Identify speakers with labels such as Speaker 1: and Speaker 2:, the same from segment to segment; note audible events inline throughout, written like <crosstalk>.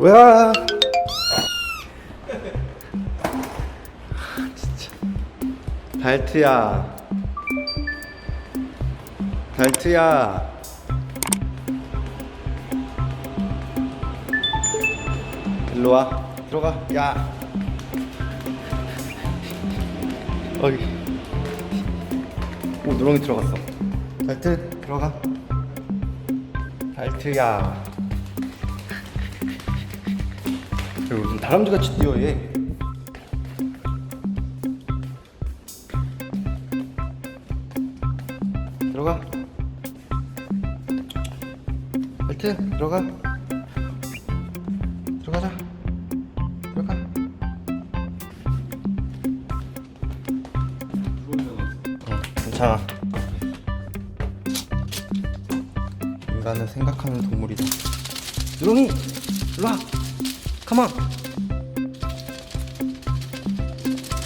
Speaker 1: 뭐야? 진짜. 달트야. 달트야. 일로 와. 들어가. 야. 어이. 오, 누렁이 들어갔어. 달트, 들어가. 달트야. 그리고 무슨 다람쥐 같이 뛰어 얘. 들어가. 달트, 들어가. 들어가자. 들어가. 어, 괜찮아. 인간은 생각하는 동물이다. 누렁이, 일로 와. 가만.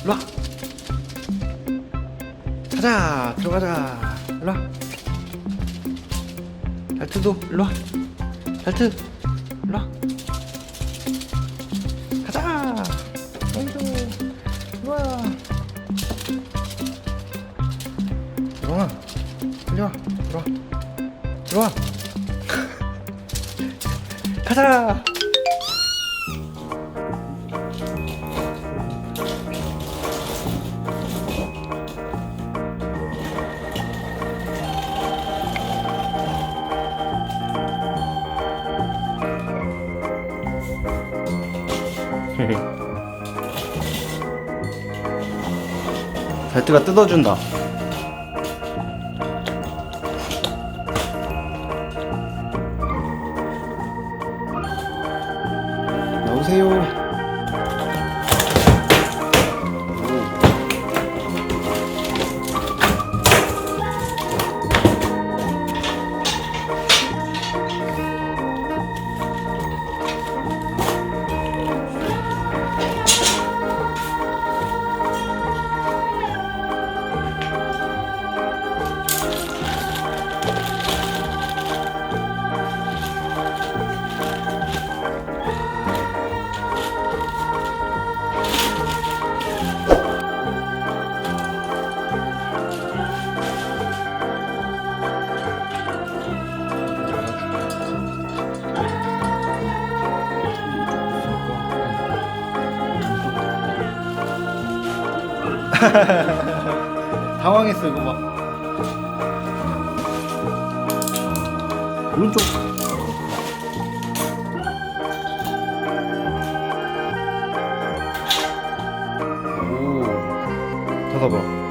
Speaker 1: 일로 와. 가자. 들어가자. 일로 와. 달트도 일로 와. 달트, 일로 와. 가자. 아이고, 일로 와. 들어와. 빨리 와. 들어와. 들어와. <laughs> 가자. <laughs> 달트가 뜯어준다. 나오세요. <laughs> 당황했어 이거 봐. 오른쪽. 오. 닫아봐.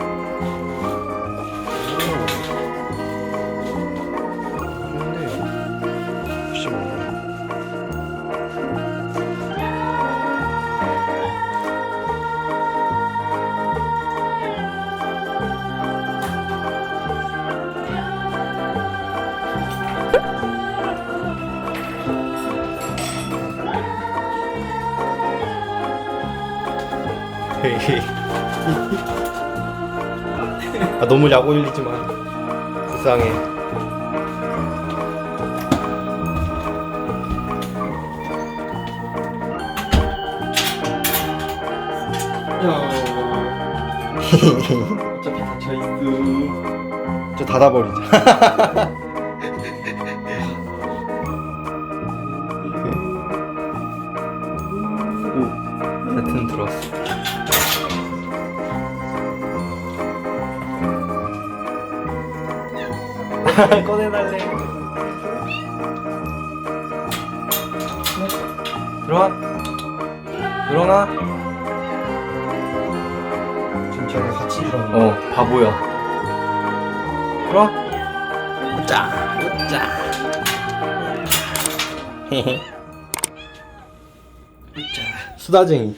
Speaker 1: 아, 너무 약 올리지 마. 불쌍해.
Speaker 2: 어차피 닫혀 있음 <laughs>
Speaker 1: 저 닫아버리자. <laughs> 오, 하여튼 들었어. 꺼내달래. 들어와. 들어가.
Speaker 2: 진짜 같이 일하는
Speaker 1: 어, 바보야. 들어와. 웃자, 웃자. 헤헤. <laughs> 웃자. 수다쟁이.